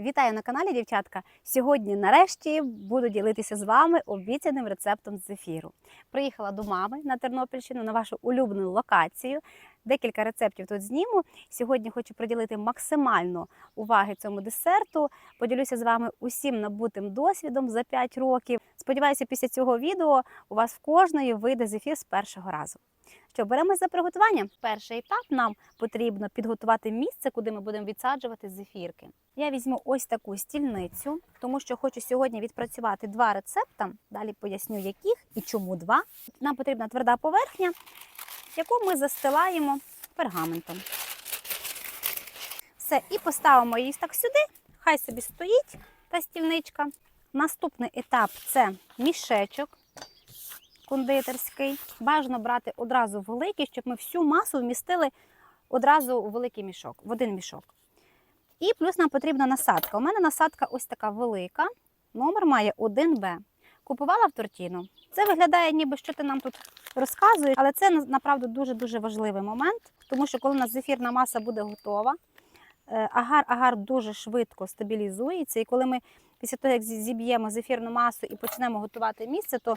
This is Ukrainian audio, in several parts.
Вітаю на каналі, дівчатка. Сьогодні, нарешті, буду ділитися з вами обіцяним рецептом зефіру. Приїхала до мами на Тернопільщину на вашу улюблену локацію. Декілька рецептів тут зніму. Сьогодні хочу приділити максимально уваги цьому десерту. Поділюся з вами усім набутим досвідом за 5 років. Сподіваюся, після цього відео у вас в кожної вийде зефір з першого разу. Що беремось за приготування? Перший етап нам потрібно підготувати місце, куди ми будемо відсаджувати зефірки. Я візьму ось таку стільницю, тому що хочу сьогодні відпрацювати два рецепта. Далі поясню, яких і чому два. Нам потрібна тверда поверхня, яку ми застилаємо пергаментом. Все, і поставимо її так сюди. Хай собі стоїть та стільничка. Наступний етап це мішечок кондитерський. Бажано брати одразу великий, щоб ми всю масу вмістили одразу у великий мішок, в один мішок. І плюс нам потрібна насадка. У мене насадка ось така велика, номер має 1Б. Купувала в Тортіно. Це виглядає, ніби що ти нам тут розказуєш, але це направду дуже-дуже важливий момент, тому що коли у нас зефірна маса буде готова, е, агар-агар дуже швидко стабілізується. І коли ми після того, як зіб'ємо зефірну масу і почнемо готувати місце, то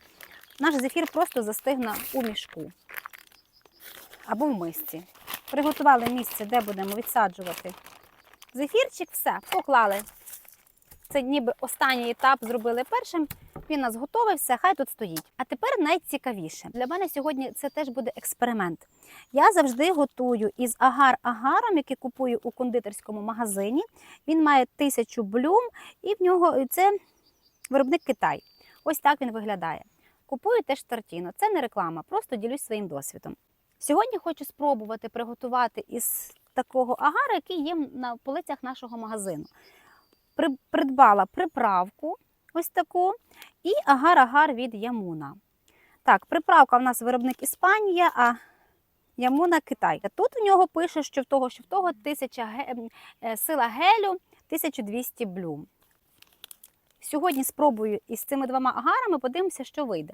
наш зефір просто застигне у мішку або в мисці. Приготували місце, де будемо відсаджувати зефірчик, все, поклали. Це ніби останній етап зробили першим. Він у нас готовий, все, хай тут стоїть. А тепер найцікавіше. Для мене сьогодні це теж буде експеримент. Я завжди готую із агар-агаром, який купую у кондитерському магазині. Він має тисячу блюм, і в нього це виробник Китай. Ось так він виглядає. Купую теж тортіно. Це не реклама, просто ділюсь своїм досвідом. Сьогодні хочу спробувати приготувати із такого агара, який є на полицях нашого магазину. При- Придбала приправку ось таку і агар-агар від Ямуна. Так, приправка в нас виробник Іспанія, а Ямуна Китай. Тут у нього пише, що в того, що в того 1000 ге- е, сила гелю 1200 блюм. Сьогодні спробую із цими двома агарами, подивимося, що вийде.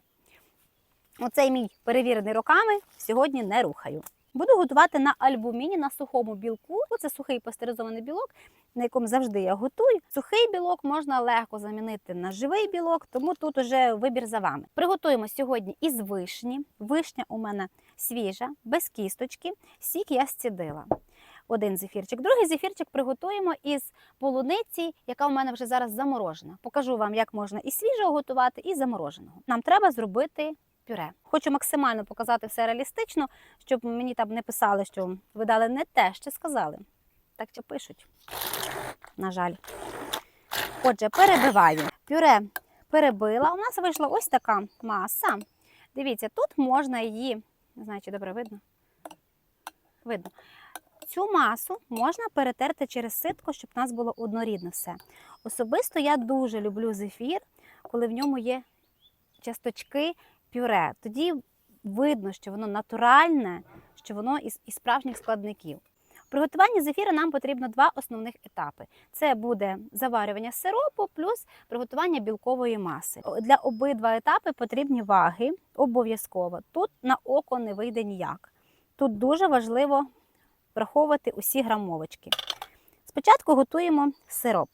Оцей мій перевірений роками сьогодні не рухаю. Буду готувати на альбуміні на сухому білку. Це сухий пастеризований білок, на якому завжди я готую. Сухий білок можна легко замінити на живий білок, тому тут уже вибір за вами. Приготуємо сьогодні із вишні. Вишня у мене свіжа, без кісточки. Сік я зцідила. Один зефірчик. Другий зефірчик приготуємо із полуниці, яка у мене вже зараз заморожена. Покажу вам, як можна і свіжого готувати, і замороженого. Нам треба зробити пюре. Хочу максимально показати все реалістично, щоб мені там не писали, що ви дали не те, що сказали. Так що пишуть. На жаль. Отже, перебиваю. Пюре перебила. У нас вийшла ось така маса. Дивіться, тут можна її, не знаю, чи добре видно. Видно. Цю масу можна перетерти через ситко, щоб у нас було однорідне все. Особисто я дуже люблю зефір, коли в ньому є часточки пюре. Тоді видно, що воно натуральне, що воно із, із справжніх складників. В приготуванні зефіра нам потрібно два основних етапи: це буде заварювання сиропу плюс приготування білкової маси. Для обидва етапи потрібні ваги обов'язково. Тут на око не вийде ніяк. Тут дуже важливо враховувати усі грамовочки. Спочатку готуємо сироп.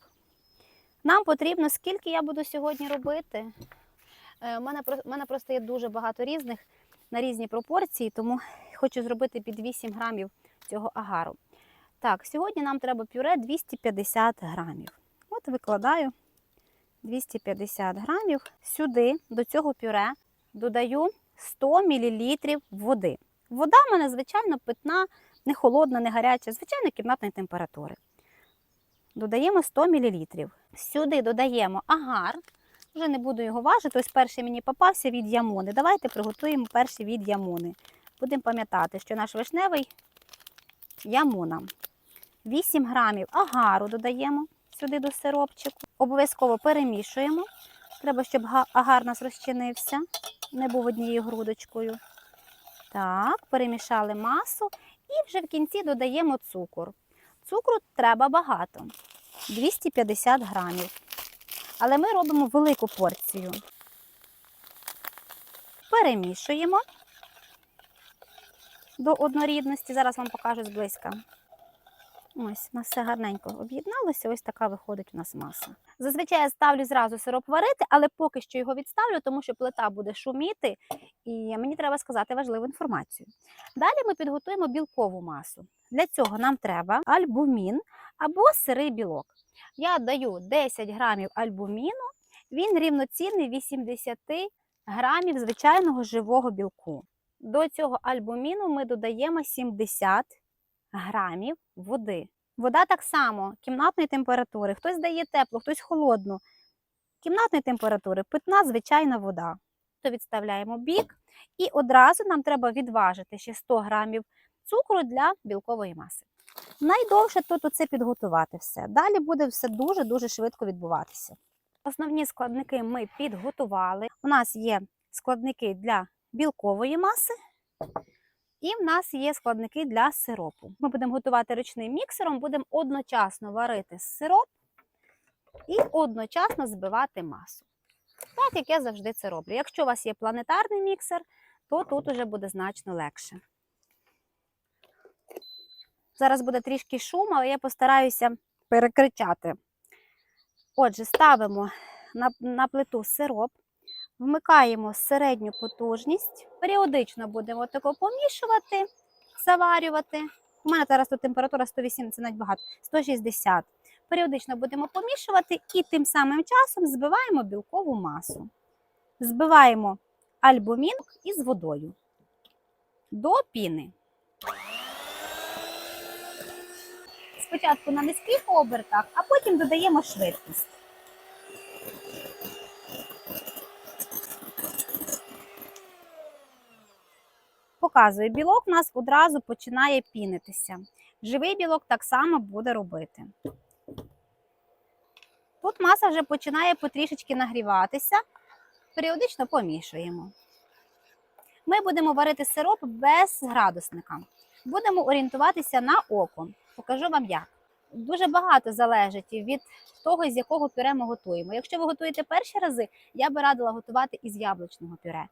Нам потрібно, скільки я буду сьогодні робити. Е, У мене, у мене просто є дуже багато різних на різні пропорції, тому хочу зробити під 8 грамів цього агару. Так, сьогодні нам треба пюре 250 грамів. От викладаю 250 грамів. Сюди до цього пюре додаю 100 мл води. Вода в мене, звичайно, питна, не холодна, не гаряча, звичайно, кімнатної температури. Додаємо 100 мл. Сюди додаємо агар. Вже не буду його важити. Ось перший мені попався від ямони. Давайте приготуємо перший від ямони. Будемо пам'ятати, що наш вишневий ямона. 8 грамів агару додаємо сюди до сиропчику. Обов'язково перемішуємо. Треба, щоб агар нас розчинився, не був однією грудочкою. Так, перемішали масу і вже в кінці додаємо цукор. Цукру треба багато 250 грамів. Але ми робимо велику порцію. Перемішуємо до однорідності. Зараз вам покажу зблизька. Ось, у нас все гарненько об'єдналося, ось така виходить у нас маса. Зазвичай я ставлю зразу сироп варити, але поки що його відставлю, тому що плита буде шуміти, і мені треба сказати важливу інформацію. Далі ми підготуємо білкову масу. Для цього нам треба альбумін або сирий білок. Я даю 10 грамів альбуміну, він рівноцінний 80 грамів звичайного живого білку. До цього альбуміну ми додаємо 70 грамів води. Вода так само кімнатної температури. Хтось дає теплу, хтось холодну. Кімнатної температури питна звичайна вода. То відставляємо бік, і одразу нам треба відважити ще 100 грамів цукру для білкової маси. Найдовше тут оце підготувати все. Далі буде все дуже-дуже швидко відбуватися. Основні складники ми підготували. У нас є складники для білкової маси, і в нас є складники для сиропу. Ми будемо готувати ручним міксером, будемо одночасно варити сироп і одночасно збивати масу. Так як я завжди це роблю. Якщо у вас є планетарний міксер, то тут уже буде значно легше. Зараз буде трішки шум, але я постараюся перекричати. Отже, ставимо на, на плиту сироп, вмикаємо середню потужність, періодично будемо тако помішувати, заварювати. У мене зараз тут температура 180, це навіть багато, 160. Періодично будемо помішувати і тим самим часом збиваємо білкову масу. Збиваємо альбумін із водою до піни. Спочатку на низьких обертах, а потім додаємо швидкість. Показую, білок у нас одразу починає пінитися. Живий білок так само буде робити. Тут маса вже починає потрішечки нагріватися, періодично помішуємо. Ми будемо варити сироп без градусника. Будемо орієнтуватися на око. Покажу вам як. Дуже багато залежить від того, з якого пюре ми готуємо. Якщо ви готуєте перші рази, я би радила готувати із яблучного пюре.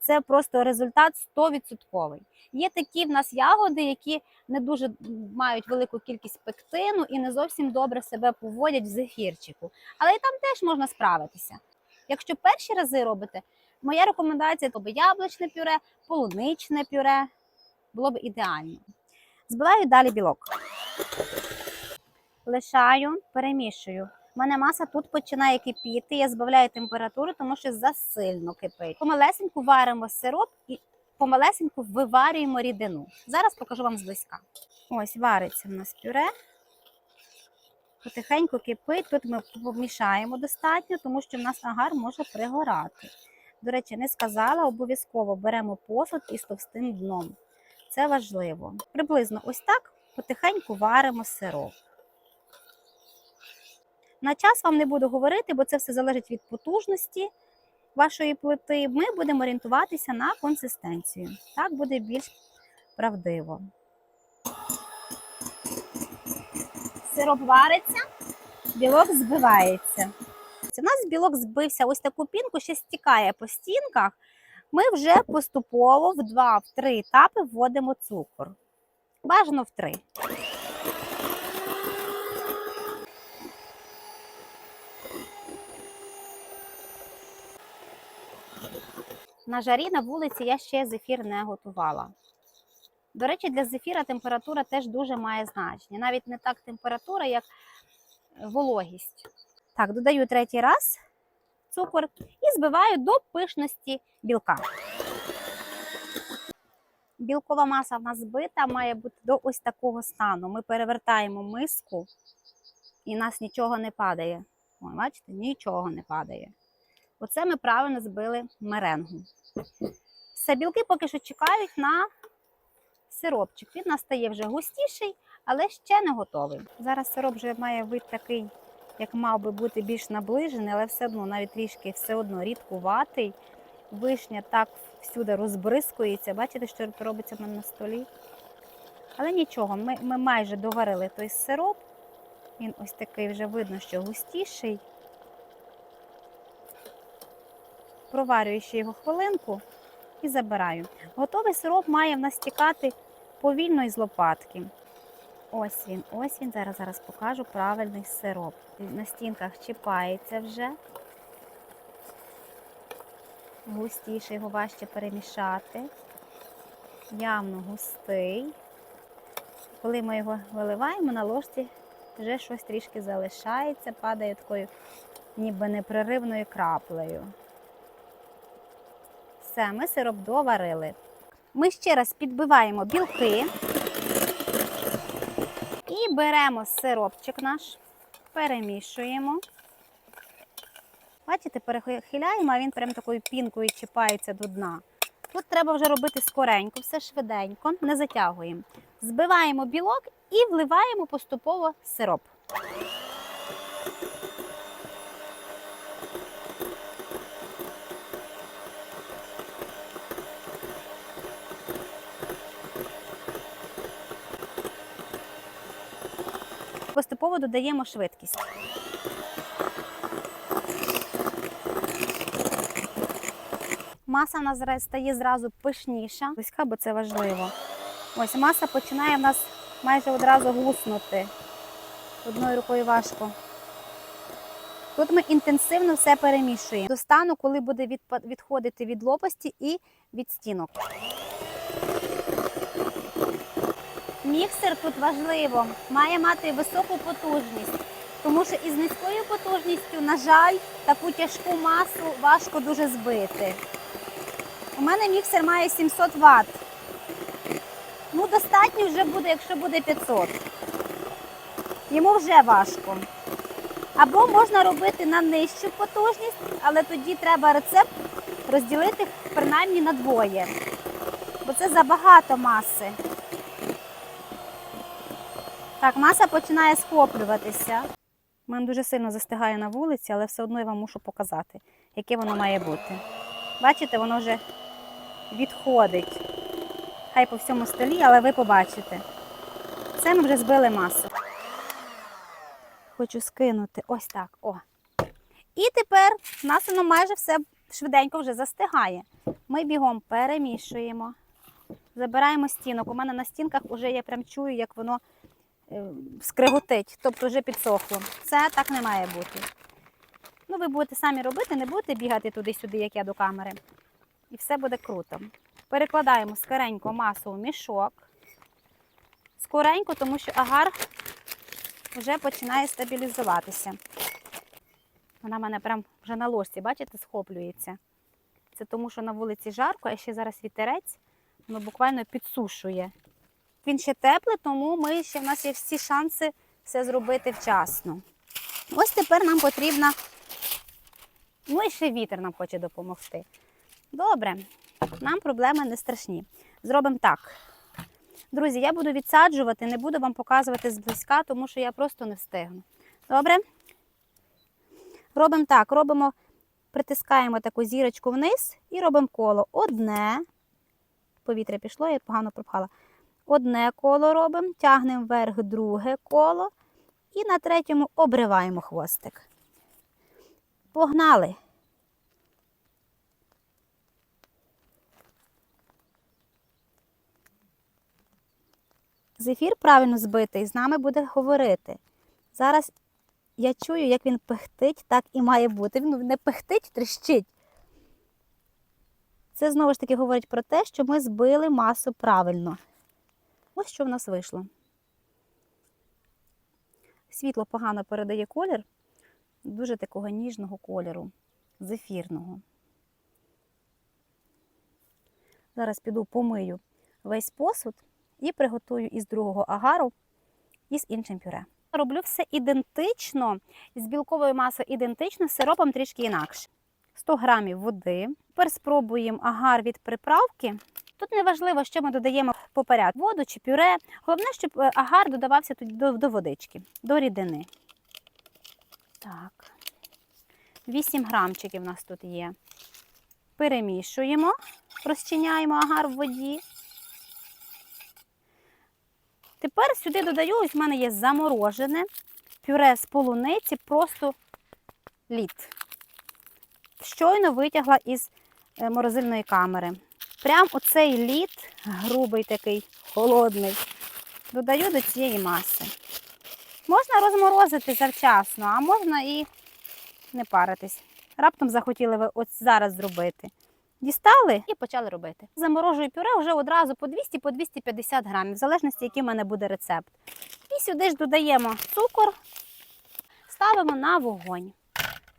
Це просто результат 100%. Є такі в нас ягоди, які не дуже мають велику кількість пектину і не зовсім добре себе поводять в зефірчику. Але і там теж можна справитися. Якщо перші рази робите, моя рекомендація то би яблучне пюре, полуничне пюре було б ідеально. Збиваю далі білок. Лишаю, перемішую. У мене маса тут починає кипіти. Я збавляю температуру, тому що засильно кипить. Помалесеньку варимо сироп і помалесеньку виварюємо рідину. Зараз покажу вам зблизька. Ось вариться в нас пюре. Потихеньку кипить. Тут ми помішаємо достатньо, тому що в нас агар може пригорати. До речі, не сказала, обов'язково беремо посуд із товстим дном. Це важливо. Приблизно ось так потихеньку варимо сироп. На час вам не буду говорити, бо це все залежить від потужності вашої плити. Ми будемо орієнтуватися на консистенцію. Так буде більш правдиво. Сироп вариться, білок збивається. У нас білок збився ось таку пінку, ще стікає по стінках. Ми вже поступово в 2-3 етапи вводимо цукор. Бажано в 3. На жарі на вулиці я ще зефір не готувала. До речі, для зефіра температура теж дуже має значення. Навіть не так температура, як вологість. Так, додаю третій раз цукор і збиваю до пишності білка. Білкова маса в нас збита, має бути до ось такого стану. Ми перевертаємо миску і нас нічого не падає. Ой, бачите, нічого не падає. Оце ми правильно збили меренгу. Все, білки поки що чекають на сиропчик. Він настає вже густіший, але ще не готовий. Зараз сироп вже має вид такий, як мав би бути більш наближений, але все одно навіть трішки все одно рідкуватий. Вишня так всюди розбризкується. Бачите, що робиться в мене на столі? Але нічого, ми, ми майже доварили той сироп. Він ось такий вже видно, що густіший. Проварюю ще його хвилинку і забираю. Готовий сироп має в нас тікати повільно із лопатки. Ось він, ось він. Зараз зараз покажу правильний сироп. На стінках чіпається вже. Густіше його важче перемішати. Явно густий. Коли ми його виливаємо на ложці, вже щось трішки залишається, падає такою ніби непреривною краплею. Все, ми сироп доварили. Ми ще раз підбиваємо білки і беремо сиропчик наш, перемішуємо. Бачите, перехиляємо, а він прям такою пінкою чіпається до дна. Тут треба вже робити скоренько, все швиденько, не затягуємо. Збиваємо білок і вливаємо поступово сироп. Поступово додаємо швидкість. Маса в нас стає зразу пишніша, близька, бо це важливо. Ось маса починає в нас майже одразу гуснути. Одною рукою важко. Тут ми інтенсивно все перемішуємо до стану, коли буде відходити від лопасті і від стінок. Міксер тут важливо, має мати високу потужність, тому що із низькою потужністю, на жаль, таку тяжку масу важко дуже збити. У мене міксер має 700 Вт. Ну, достатньо вже буде, якщо буде 500. Йому вже важко. Або можна робити на нижчу потужність, але тоді треба рецепт розділити принаймні на двоє. Бо це забагато маси. Так, маса починає схоплюватися. У мене дуже сильно застигає на вулиці, але все одно я вам мушу показати, яке воно має бути. Бачите, воно вже відходить. Хай по всьому столі, але ви побачите. Це ми вже збили масу. Хочу скинути ось так. О. І тепер в нас воно майже все швиденько вже застигає. Ми бігом перемішуємо, забираємо стінок. У мене на стінках вже я прям чую, як воно скриготить, тобто вже підсохло. Це так не має бути. Ну, ви будете самі робити, не будете бігати туди-сюди, як я до камери. І все буде круто. Перекладаємо скоренько масу в мішок. Скоренько, тому що агар вже починає стабілізуватися. Вона в мене прям вже на ложці, бачите, схоплюється. Це тому, що на вулиці жарко, а ще зараз вітерець, воно буквально підсушує. Він ще теплий, тому ми ще в нас є всі шанси все зробити вчасно. Ось тепер нам потрібна. Ну і ще вітер нам хоче допомогти. Добре, нам проблеми не страшні. Зробимо так. Друзі, я буду відсаджувати, не буду вам показувати зблизька, тому що я просто не встигну. Добре? Робимо так, робимо, притискаємо таку зірочку вниз і робимо коло. Одне. Повітря пішло, я погано пропхала. Одне коло робимо, тягнемо вверх друге коло і на третьому обриваємо хвостик. Погнали! Зефір правильно збитий, з нами буде говорити. Зараз я чую, як він пихтить, так і має бути. Він не пихтить, тріщить. Це знову ж таки говорить про те, що ми збили масу правильно. Ось що в нас вийшло. Світло погано передає колір, дуже такого ніжного кольору, зефірного. Зараз піду помию весь посуд і приготую із другого агару і з іншим пюре. Роблю все ідентично, з білковою масою ідентично, з сиропом трішки інакше. 100 грамів води. Тепер спробуємо агар від приправки. Тут не важливо, що ми додаємо по порядку, воду чи пюре. Головне, щоб е, агар додавався до, до водички, до рідини. Так. 8 грамчиків у нас тут є. Перемішуємо, розчиняємо агар в воді. Тепер сюди додаю, ось в мене є заморожене пюре з полуниці, просто лід. Щойно витягла із е, морозильної камери. Прям оцей лід, грубий такий, холодний, додаю до цієї маси. Можна розморозити завчасно, а можна і не паритись. Раптом захотіли ви ось зараз зробити. Дістали і почали робити. Заморожую пюре вже одразу по 200 по 250 грамів, в залежності, який в мене буде рецепт. І сюди ж додаємо цукор, ставимо на вогонь.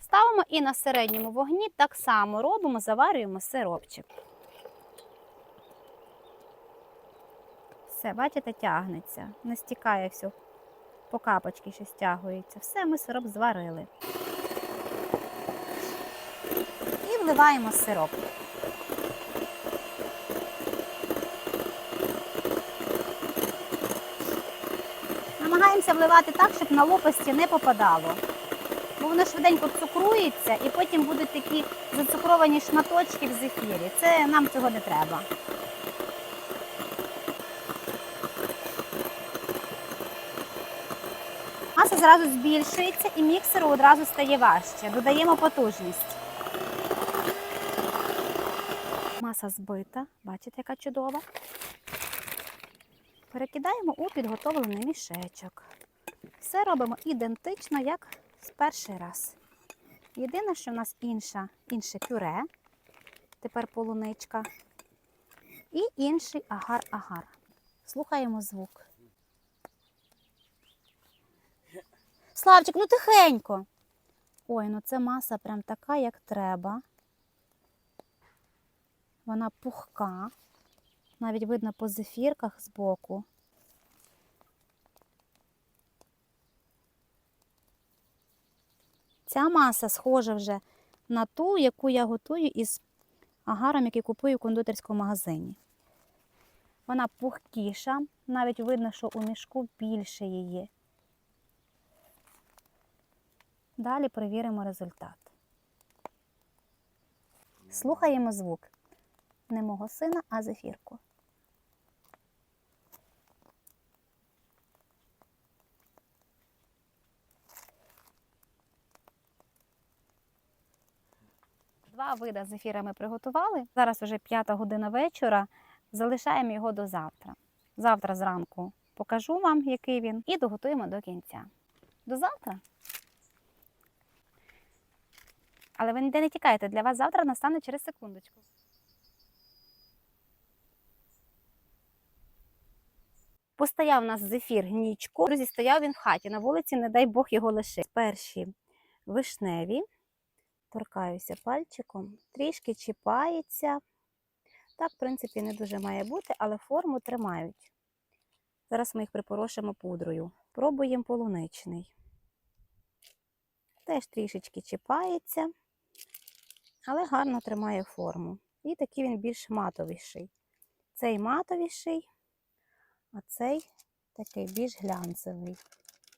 Ставимо і на середньому вогні так само робимо, заварюємо сиропчик. Все, бачите, тягнеться, не стікає все. По капочки ще стягується. Все, ми сироп зварили. І вливаємо сироп. Намагаємося вливати так, щоб на лопасті не попадало. Бо воно швиденько цукрується і потім будуть такі зацукровані шматочки в зефірі. Це нам цього не треба. Маса зразу збільшується і міксеру одразу стає важче. Додаємо потужність. Маса збита, бачите, яка чудова. Перекидаємо у підготовлений мішечок. Все робимо ідентично, як з перший раз. Єдине, що в нас інша, інше пюре, тепер полуничка, і інший агар-агар. Слухаємо звук. Славчик, ну тихенько. Ой, ну це маса прям така, як треба. Вона пухка. Навіть видно по зефірках збоку. Ця маса схожа вже на ту, яку я готую із агаром, який купую в кондитерському магазині. Вона пухкіша, навіть видно, що у мішку більше її. Далі перевіримо результат. Слухаємо звук. Не мого сина, а зефірку. Два види зефіра ми приготували. Зараз вже п'ята година вечора. Залишаємо його до завтра. Завтра зранку покажу вам, який він, і доготуємо до кінця. До завтра! Але ви ніде не тікаєте, для вас завтра настане через секундочку. Постояв у нас зефір нічку. Друзі, стояв він в хаті. На вулиці, не дай Бог його лишив. Перші вишневі. Торкаюся пальчиком, трішки чіпається. Так, в принципі, не дуже має бути, але форму тримають. Зараз ми їх припорошимо пудрою. Пробуємо полуничний. Теж трішечки чіпається, але гарно тримає форму. І такий він більш матовіший. Цей матовіший, а цей такий більш глянцевий.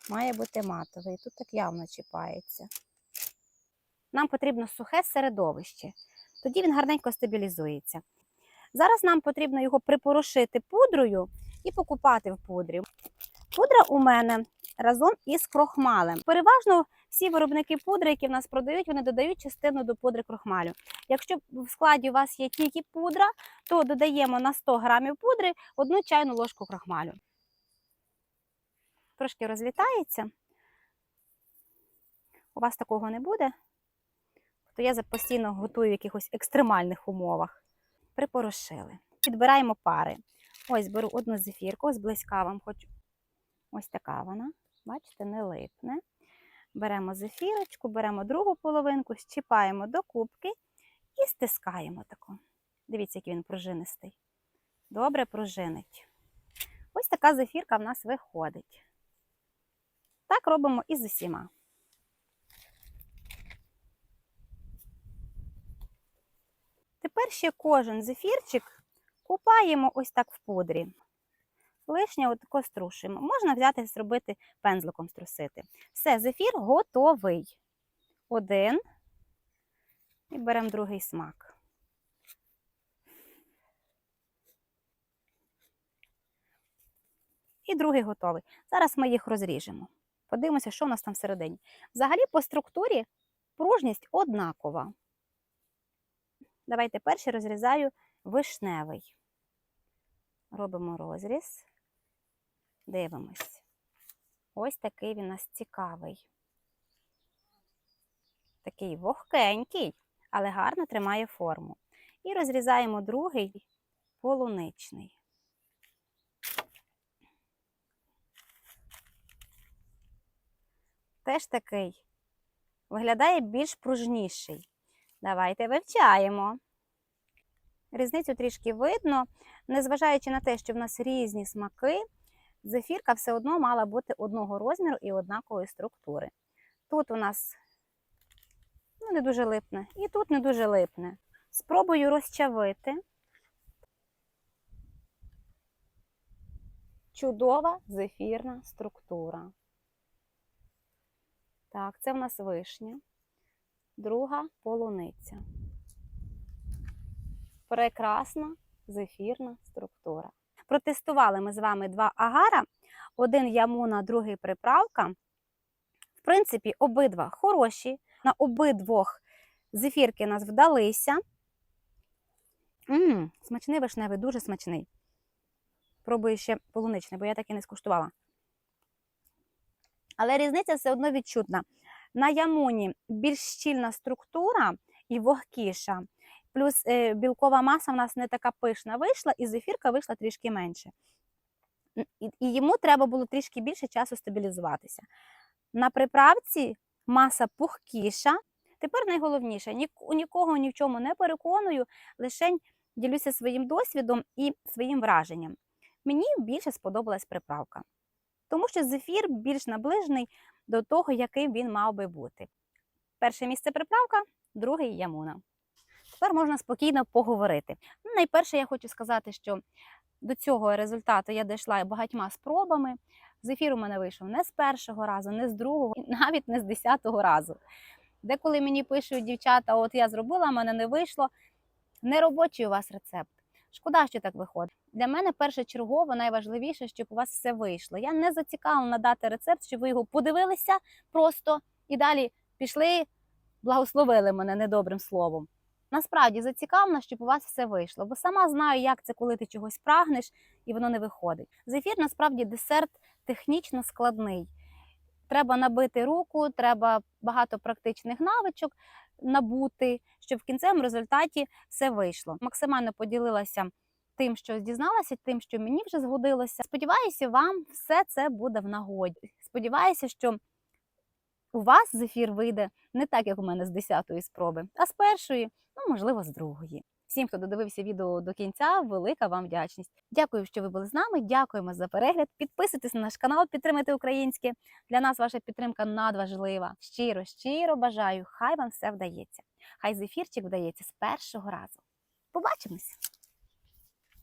Має бути матовий. Тут так явно чіпається. Нам потрібно сухе середовище. Тоді він гарненько стабілізується. Зараз нам потрібно його припорошити пудрою і покупати в пудрі. Пудра у мене разом із крохмалем. Переважно всі виробники пудри, які в нас продають, вони додають частину до пудри крохмалю. Якщо в складі у вас є тільки пудра, то додаємо на 100 грамів пудри одну чайну ложку крохмалю. Трошки розлітається. У вас такого не буде, то я постійно готую в якихось екстремальних умовах. Припорошили. Підбираємо пари. Ось беру одну зефірку, ось близька вам хочу. Ось така вона. Бачите, не липне. Беремо зефірочку, беремо другу половинку, щіпаємо до кубки і стискаємо таку. Дивіться, який він пружинистий. Добре пружинить. Ось така зефірка в нас виходить. Так робимо і з усіма. Тепер ще кожен зефірчик купаємо ось так в пудрі. Лишнє отако струшуємо. Можна взяти зробити пензликом струсити. Все, зефір готовий. Один. І беремо другий смак. І другий готовий. Зараз ми їх розріжемо. Подивимося, що у нас там всередині. Взагалі, по структурі пружність однакова. Давайте перший розрізаю вишневий. Робимо розріз. Дивимось. Ось такий він у нас цікавий. Такий вогкенький, але гарно тримає форму. І розрізаємо другий полуничний. Теж такий. Виглядає більш пружніший. Давайте вивчаємо. Різницю трішки видно, незважаючи на те, що в нас різні смаки, зефірка все одно мала бути одного розміру і однакової структури. Тут у нас ну, не дуже липне, і тут не дуже липне. Спробую розчавити. Чудова зефірна структура. Так, це в нас вишня, друга полуниця. Прекрасна зефірна структура. Протестували ми з вами два агара, один ямуна, другий приправка. В принципі, обидва хороші. На обидвох зефірки нас вдалися. Ммм, смачний вишневий, дуже смачний. Пробую ще полуничний, бо я так і не скуштувала. Але різниця все одно відчутна. На ямуні більш щільна структура і вогкіша. Плюс е, білкова маса в нас не така пишна вийшла, і зефірка вийшла трішки менше. І, йому треба було трішки більше часу стабілізуватися. На приправці маса пухкіша. Тепер найголовніше, ні, нікого ні в чому не переконую, лише ділюся своїм досвідом і своїм враженням. Мені більше сподобалась приправка, тому що зефір більш наближений до того, яким він мав би бути. Перше місце приправка, друге ямуна. Тепер можна спокійно поговорити. Ну, найперше, я хочу сказати, що до цього результату я дійшла багатьма спробами. Зефір у мене вийшов не з першого разу, не з другого, і навіть не з десятого разу. Деколи мені пишуть дівчата, от я зробила, мене не вийшло. Неробочий у вас рецепт. Шкода, що так виходить. Для мене першочергово найважливіше, щоб у вас все вийшло. Я не зацікавлена дати рецепт, щоб ви його подивилися просто і далі пішли, благословили мене недобрим словом. Насправді зацікавлена, щоб у вас все вийшло, бо сама знаю, як це, коли ти чогось прагнеш і воно не виходить. Зефір насправді десерт технічно складний. Треба набити руку, треба багато практичних навичок набути, щоб в кінцевому результаті все вийшло. Максимально поділилася тим, що дізналася, тим, що мені вже згодилося. Сподіваюся, вам все це буде в нагоді. Сподіваюся, що у вас зефір вийде не так, як у мене з 10-ї спроби, а з першої, ну можливо, з другої. Всім, хто додивився відео до кінця, велика вам вдячність. Дякую, що ви були з нами. Дякуємо за перегляд. Підписуйтесь на наш канал, підтримайте українське. Для нас ваша підтримка надважлива. Щиро, щиро бажаю. Хай вам все вдається. Хай зефірчик вдається з першого разу. Побачимось!